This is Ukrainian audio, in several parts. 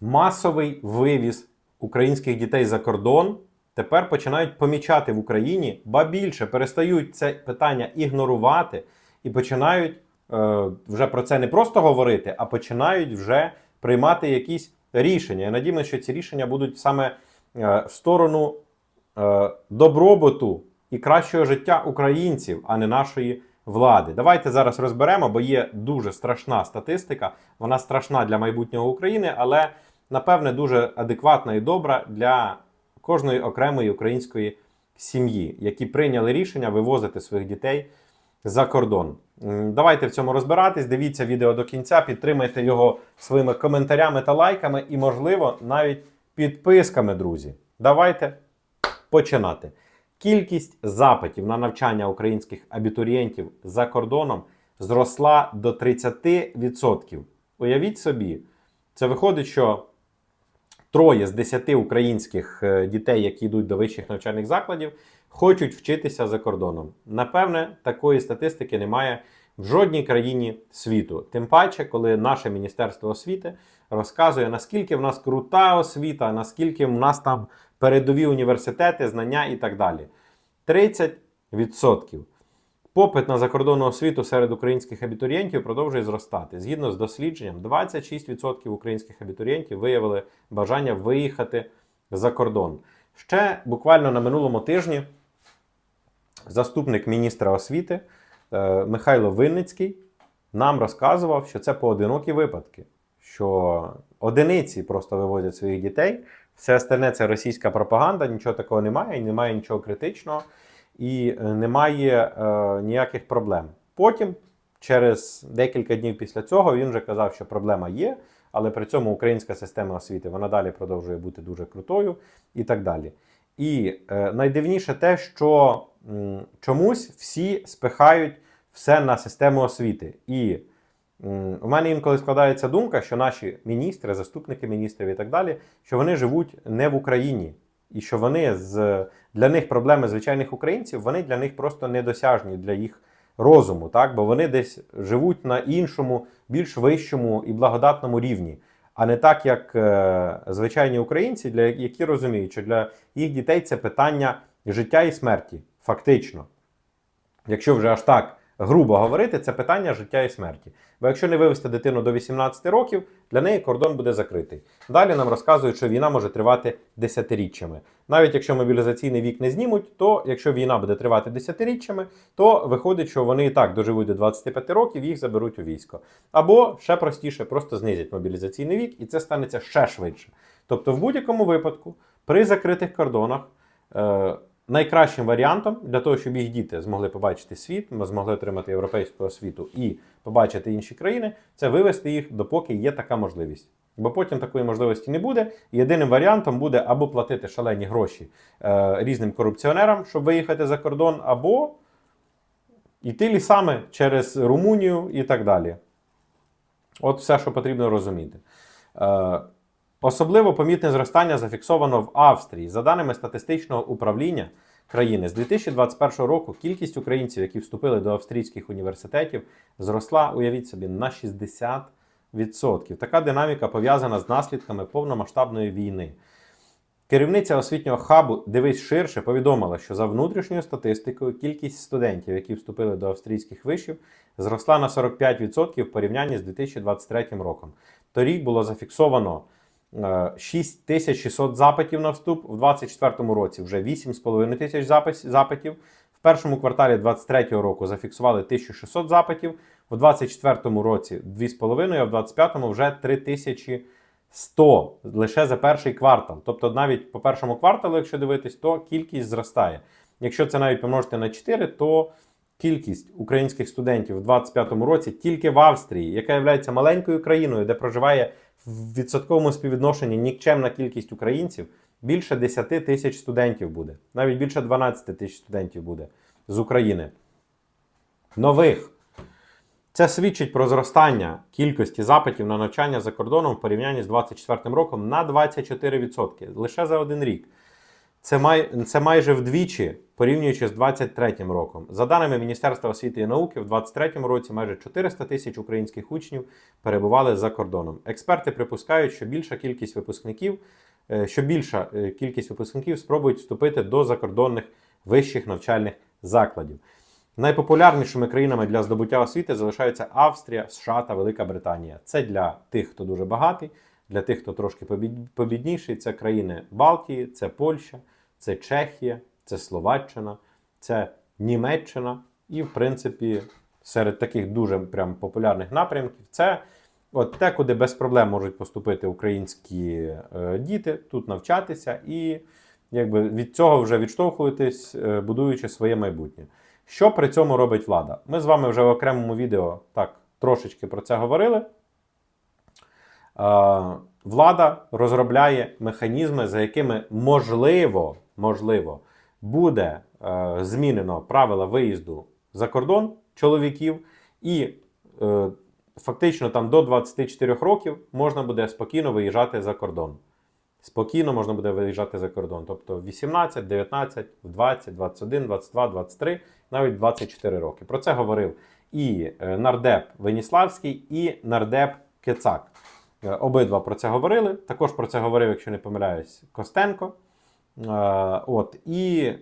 масовий вивіз українських дітей за кордон тепер починають помічати в Україні, ба більше перестають це питання ігнорувати і починають е, вже про це не просто говорити, а починають вже приймати якісь рішення. Я надіюся, що ці рішення будуть саме е, в сторону е, добробуту і кращого життя українців, а не нашої влади. Давайте зараз розберемо, бо є дуже страшна статистика. Вона страшна для майбутнього України, але напевне дуже адекватна і добра для кожної окремої української сім'ї, які прийняли рішення вивозити своїх дітей за кордон. Давайте в цьому розбиратись. Дивіться відео до кінця, підтримайте його своїми коментарями та лайками, і, можливо, навіть підписками, друзі. Давайте починати. Кількість запитів на навчання українських абітурієнтів за кордоном зросла до 30%. Уявіть собі, це виходить, що троє з 10 українських е, дітей, які йдуть до вищих навчальних закладів, хочуть вчитися за кордоном. Напевне, такої статистики немає в жодній країні світу. Тим паче, коли наше Міністерство освіти розказує, наскільки в нас крута освіта, наскільки в нас там передові університети, знання і так далі. 30%. Попит на закордонну освіту серед українських абітурієнтів продовжує зростати. Згідно з дослідженням, 26% українських абітурієнтів виявили бажання виїхати за кордон. Ще буквально на минулому тижні заступник міністра освіти е, Михайло Винницький нам розказував, що це поодинокі випадки, що одиниці просто вивозять своїх дітей. Все остальне це російська пропаганда, нічого такого немає, і немає нічого критичного і е, немає е, ніяких проблем. Потім, через декілька днів після цього, він вже казав, що проблема є, але при цьому українська система освіти вона далі продовжує бути дуже крутою і так далі. І е, найдивніше те, що м, чомусь всі спихають все на систему освіти. І м, у мене інколи складається думка, що наші міністри, заступники міністрів і так далі, що вони живуть не в Україні. І що вони з для них проблеми звичайних українців, вони для них просто недосяжні для їх розуму, так? бо вони десь живуть на іншому, більш вищому і благодатному рівні, а не так, як е, звичайні українці, для які розуміють, що для їх дітей це питання життя і смерті, фактично. Якщо вже аж так грубо говорити, це питання життя і смерті. Бо якщо не вивести дитину до 18 років, для неї кордон буде закритий. Далі нам розказують, що війна може тривати десятиріччями. Навіть якщо мобілізаційний вік не знімуть, то якщо війна буде тривати десятиріччями, то виходить, що вони і так доживуть до 25 років, їх заберуть у військо. Або ще простіше, просто знизять мобілізаційний вік, і це станеться ще швидше. Тобто, в будь-якому випадку, при закритих кордонах. Е, найкращим варіантом для того, щоб їх діти змогли побачити світ, ми змогли отримати європейську освіту і побачити інші країни, це вивести їх допоки є така можливість. Бо потім такої можливості не буде. Єдиним варіантом буде або платити шалені гроші е, різним корупціонерам, щоб виїхати за кордон, або йти лісами через Румунію і так далі. От все, що потрібно розуміти. Е, Особливо помітне зростання зафіксовано в Австрії. За даними статистичного управління країни, з 2021 року кількість українців, які вступили до австрійських університетів, зросла, уявіть собі, на 60%. Така динаміка пов'язана з наслідками повномасштабної війни. Керівниця освітнього хабу Дивись ширше повідомила, що за внутрішньою статистикою кількість студентів, які вступили до австрійських вишів, зросла на 45% в порівнянні з 2023 роком. Торік було зафіксовано 6600 запитів на вступ, в 2024 році вже 8,5 тисяч запитів. В першому кварталі 2023 року зафіксували 1600 запитів, в 2024 році 2,5, а в 2025 вже 3100 лише за перший квартал. Тобто навіть по першому кварталу, якщо дивитись, то кількість зростає. Якщо це навіть помножити на 4, то кількість українських студентів у 2025 році тільки в Австрії, яка є маленькою країною, де проживає в відсотковому співвідношенні нікчемна кількість українців, більше 10 тисяч студентів буде. Навіть більше 12 тисяч студентів буде з України. Нових. Це свідчить про зростання кількості запитів на навчання за кордоном в порівнянні з 2024 роком на 24% лише за один рік. Це, май, це майже вдвічі, порівнюючи з 2023 роком. За даними Міністерства освіти і науки, в 2023 році майже 400 тисяч українських учнів перебували за кордоном. Експерти припускають, що більша кількість випускників, е, що більша е, кількість випускників спробують вступити до закордонних вищих навчальних закладів. Найпопулярнішими країнами для здобуття освіти залишаються Австрія, США та Велика Британія. Це для тих, хто дуже багатий, для тих, хто трошки побід- побідніший. Це країни Балтії, це Польща, це Чехія, це Словаччина, це Німеччина. І, в принципі, серед таких дуже прям популярних напрямків це от те, куди без проблем можуть поступити українські е, діти, тут навчатися і якби від цього вже відштовхуватись, е, будуючи своє майбутнє. Що при цьому робить влада? Ми з вами вже в окремому відео так трошечки про це говорили. Е, Влада розробляє механізми, за якими можливо, можливо буде е, змінено правила виїзду за кордон чоловіків, і е, фактично там до 24 років можна буде спокійно виїжджати за кордон. Спокійно можна буде виїжджати за кордон. Тобто в 18, 19, в 20, 21, 22, 23, навіть 24 роки. Про це говорив і е, нардеп Веніславський, і нардеп Кецак. Е, Обидва про це говорили. Також про це говорив, якщо не помиляюсь, Костенко. Е, От, і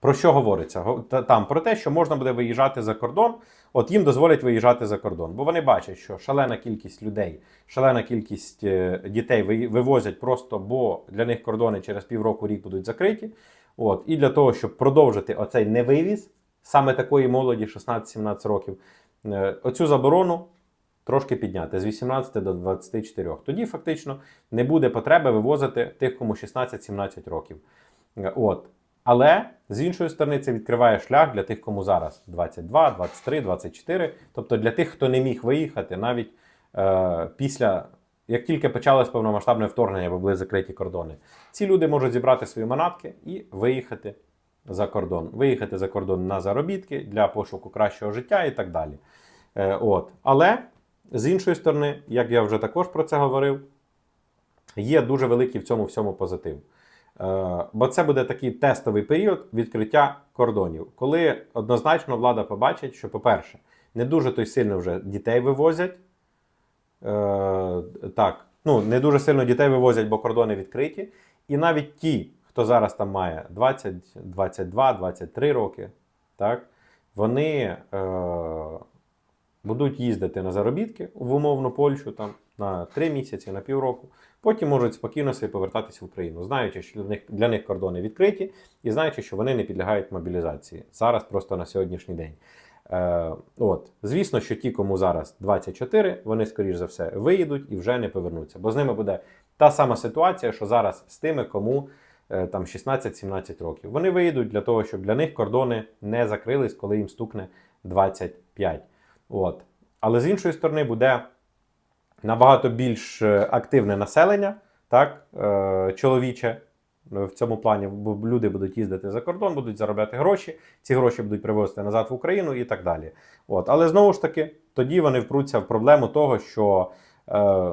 про що говориться? Там про те, що можна буде виїжджати за кордон, от їм дозволять виїжджати за кордон. Бо вони бачать, що шалена кількість людей, шалена кількість е, дітей вивозять просто, бо для них кордони через півроку рік будуть закриті. От, і для того, щоб продовжити оцей невивіз саме такої молоді, 16-17 років, е, оцю заборону трошки підняти з 18 до 24. Тоді фактично не буде потреби вивозити тих, кому 16-17 років. Е, От. Але з іншої сторони, це відкриває шлях для тих, кому зараз 22, 23, 24. Тобто для тих, хто не міг виїхати навіть е, після, як тільки почалось повномасштабне вторгнення, бо були закриті кордони. Ці люди можуть зібрати свої манатки і виїхати за кордон. Виїхати за кордон на заробітки для пошуку кращого життя і так далі. Е, от. Але з іншої сторони, як я вже також про це говорив, є дуже великий в цьому всьому позитив. Е, Бо це буде такий тестовий період відкриття кордонів, коли однозначно влада побачить, що, по-перше, не дуже то й сильно вже дітей вивозять. Е, Так, ну не дуже сильно дітей вивозять, бо кордони відкриті. І навіть ті, хто зараз там має 20, 22, 23 роки, так, вони е, будуть їздити на заробітки в умовну Польщу там, на 3 місяці, на півроку. Потім можуть спокійно собі повертатися в Україну, знаючи, що для них, для них кордони відкриті, і знаючи, що вони не підлягають мобілізації зараз, просто на сьогоднішній день. Е, от. Звісно, що ті, кому зараз 24, вони, скоріш за все, виїдуть і вже не повернуться. Бо з ними буде та сама ситуація, що зараз з тими, кому е, там 16-17 років. Вони виїдуть для того, щоб для них кордони не закрились, коли їм стукне 25. От. Але з іншої сторони буде набагато більш е, активне населення, так, е, чоловіче е, в цьому плані, люди будуть їздити за кордон, будуть заробляти гроші, ці гроші будуть привозити назад в Україну і так далі. От. Але знову ж таки, тоді вони впруться в проблему того, що е,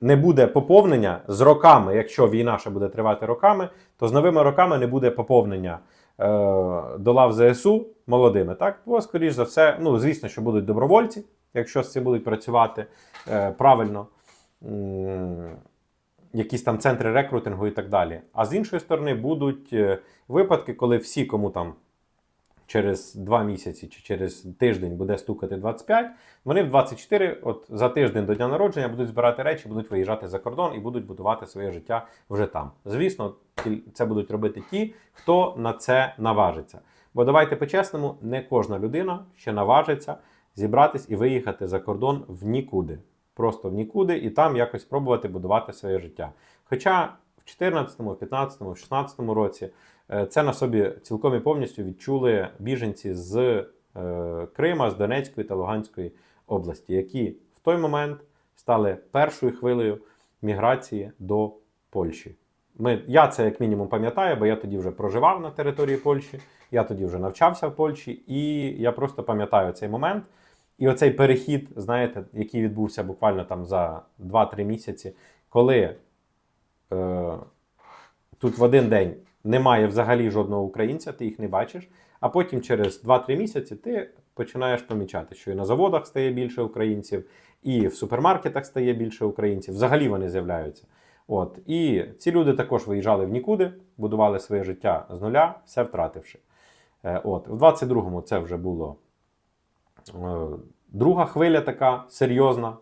не буде поповнення з роками, якщо війна ще буде тривати роками, то з новими роками не буде поповнення е, до лав ЗСУ молодими. Так, бо, скоріш за все, ну звісно, що будуть добровольці, якщо з цим будуть працювати е, правильно. Якісь там центри рекрутингу і так далі. А з іншої сторони, будуть е, випадки, коли всі, кому там через два місяці чи через тиждень буде стукати 25, вони в 24, от за тиждень до дня народження, будуть збирати речі, будуть виїжджати за кордон і будуть будувати своє життя вже там. Звісно, це будуть робити ті, хто на це наважиться. Бо давайте по-чесному, не кожна людина ще наважиться зібратись і виїхати за кордон в нікуди. Просто в нікуди, і там якось спробувати будувати своє життя. Хоча в 14, 15, 16 році е, це на собі цілком і повністю відчули біженці з е, Крима, з Донецької та Луганської області, які в той момент стали першою хвилею міграції до Польщі. Ми, я це як мінімум пам'ятаю, бо я тоді вже проживав на території Польщі, я тоді вже навчався в Польщі, і я просто пам'ятаю цей момент. І оцей перехід, знаєте, який відбувся буквально там за 2-3 місяці, коли е, тут в один день немає взагалі жодного українця, ти їх не бачиш. А потім через 2-3 місяці ти починаєш помічати, що і на заводах стає більше українців, і в супермаркетах стає більше українців. Взагалі вони з'являються. От і ці люди також виїжджали в нікуди, будували своє життя з нуля, все втративши. Е, От в 22-му це вже було е, друга хвиля, така серйозна,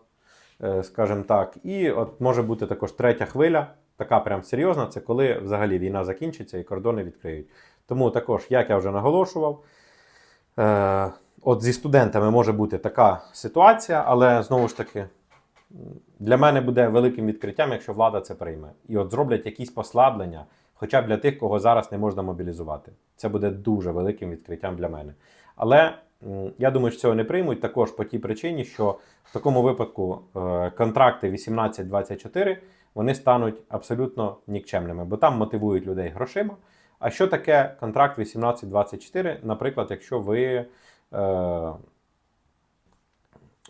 е, скажімо так. І от може бути також третя хвиля, така прям серйозна. Це коли взагалі війна закінчиться і кордони відкриють. Тому також, як я вже наголошував, от зі студентами може бути така ситуація, але знову ж таки, для мене буде великим відкриттям, якщо влада це прийме. І от зроблять якісь послаблення, хоча б для тих, кого зараз не можна мобілізувати. Це буде дуже великим відкриттям для мене. Але я думаю, що цього не приймуть також по тій причині, що в такому випадку е, контракти 18-24 вони стануть абсолютно нікчемними, бо там мотивують людей грошима. А що таке контракт 18-24? Наприклад, якщо ви е,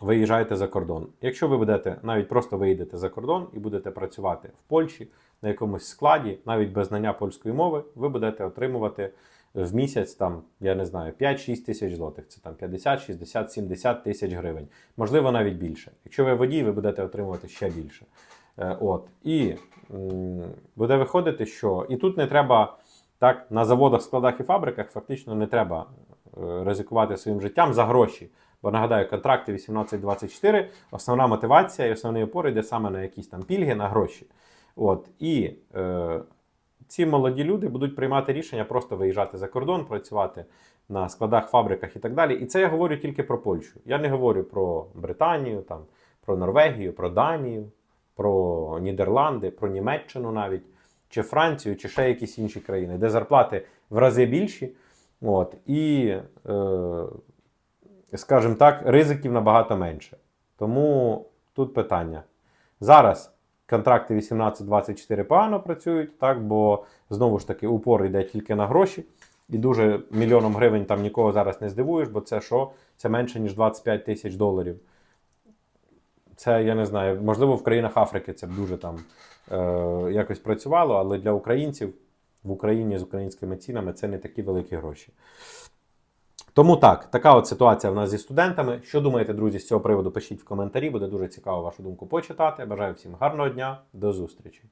виїжджаєте за кордон. Якщо ви будете навіть просто виїдете за кордон і будете працювати в Польщі на якомусь складі, навіть без знання польської мови, ви будете отримувати в місяць там, я не знаю, 5-6 тисяч злотих. Це там 50, 60, 70 тисяч гривень. Можливо, навіть більше. Якщо ви водій, ви будете отримувати ще більше. Е, От. І буде виходити, що і тут не треба так на заводах, складах і фабриках фактично не треба е, ризикувати своїм життям за гроші. Бо нагадаю, контракти 18-24, основна мотивація і основний опор йде саме на якісь там пільги, на гроші. От. І е, ці молоді люди будуть приймати рішення просто виїжджати за кордон, працювати на складах, фабриках і так далі. І це я говорю тільки про Польщу. Я не говорю про Британію, там, про Норвегію, про Данію, про Нідерланди, про Німеччину навіть, чи Францію, чи ще якісь інші країни, де зарплати в рази більші. От, і, е, скажімо так, ризиків набагато менше. Тому тут питання. Зараз контракти 18-24 погано працюють, так, бо знову ж таки упор йде тільки на гроші. І дуже мільйоном гривень там нікого зараз не здивуєш, бо це що? Це менше, ніж 25 тисяч доларів. Це я не знаю, можливо, в країнах Африки це б дуже там е, якось працювало, але для українців в Україні з українськими цінами це не такі великі гроші. Тому так, така от ситуація в нас зі студентами. Що думаєте, друзі, з цього приводу? Пишіть в коментарі, буде дуже цікаво вашу думку почитати. Бажаю всім гарного дня, до зустрічі!